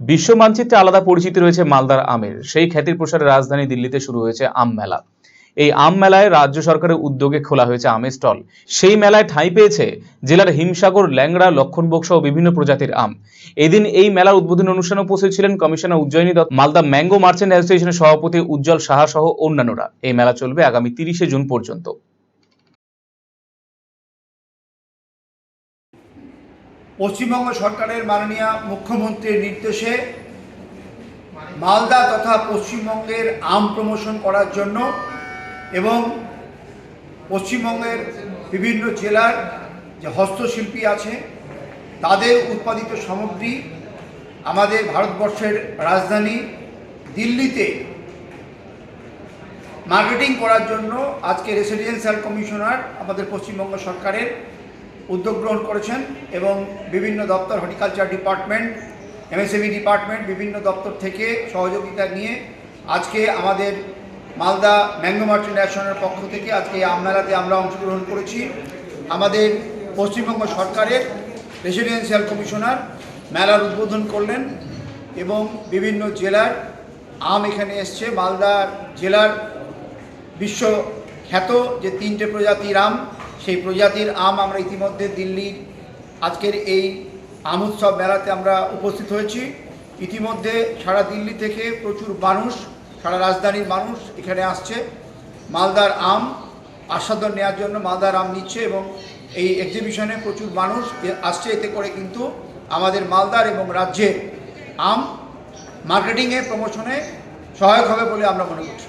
বিশ্ব মানচিত্রে আলাদা পরিচিতি রয়েছে মালদার আমের। সেই খ্যাতির প্রসারে রাজধানী দিল্লিতে শুরু হয়েছে আম মেলা। এই আম মেলায় রাজ্য সরকারের উদ্যোগে খোলা হয়েছে আমের স্টল। সেই মেলায় ঠাঁই পেয়েছে জেলার হিমসাগর, ল্যাংড়া লক্ষণবোগ সহ বিভিন্ন প্রজাতির আম। এদিন এই মেলার উদ্বোধনী অনুষ্ঠানে উপস্থিত ছিলেন commissioner Ujjayini Dutta. Malda mango merchant অ্যাসোসিয়েশনের সভাপতি উজ্জ্বল সাহা সহ অন্যান্যরা। এই মেলা চলবে আগামী তিরিশে জুন পর্যন্ত। পশ্চিমবঙ্গ সরকারের মাননীয় মুখ্যমন্ত্রীর নির্দেশে মালদা তথা পশ্চিমবঙ্গের আম প্রমোশন করার জন্য এবং পশ্চিমবঙ্গের বিভিন্ন জেলার যে হস্তশিল্পী আছে, তাদের উৎপাদিত সামগ্রী আমাদের ভারতবর্ষের রাজধানী দিল্লিতে মার্কেটিং করার জন্য আজকে রেসিডেন্সিয়াল কমিশনার আমাদের পশ্চিমবঙ্গ সরকারের উদ্যোগ গ্রহণ করেছেন এবং বিভিন্ন দপ্তর, হর্টিকালচার ডিপার্টমেন্ট, এমএসএমই ডিপার্টমেন্ট, বিভিন্ন দপ্তর থেকে সহযোগিতা নিয়ে আজকে আমাদের মালদা ম্যাঙ্গো মার্চেন্ট অ্যাসোসিয়েশনের পক্ষ থেকে আজকে এই আম মেলাতে আমরা অংশগ্রহণ করেছি। আমাদের পশ্চিমবঙ্গ সরকারের রেসিডেন্সিয়াল কমিশনার মেলার উদ্বোধন করলেন এবং বিভিন্ন জেলার আম এখানে এসছে। মালদা জেলার বিশ্ব খ্যাত যে তিনটে প্রজাতির আম সেই প্রজাতির আম আমরা ইতিমধ্যে দিল্লির আজকের এই আম উৎসব মেলাতে আমরা উপস্থিত হয়েছি। ইতিমধ্যে সারা দিল্লি থেকে প্রচুর মানুষ, সারা রাজধানীর মানুষ এখানে আসছে। মালদার আম আস্বাদন নেওয়ার জন্য মালদার আম নিচ্ছে এবং এই এক্সিবিশনে প্রচুর মানুষ আসছে। এতে করে কিন্তু আমাদের মালদার এবং রাজ্যের আম মার্কেটিংয়ে প্রমোশনে সহায়ক হবে বলে আমরা মনে করছি।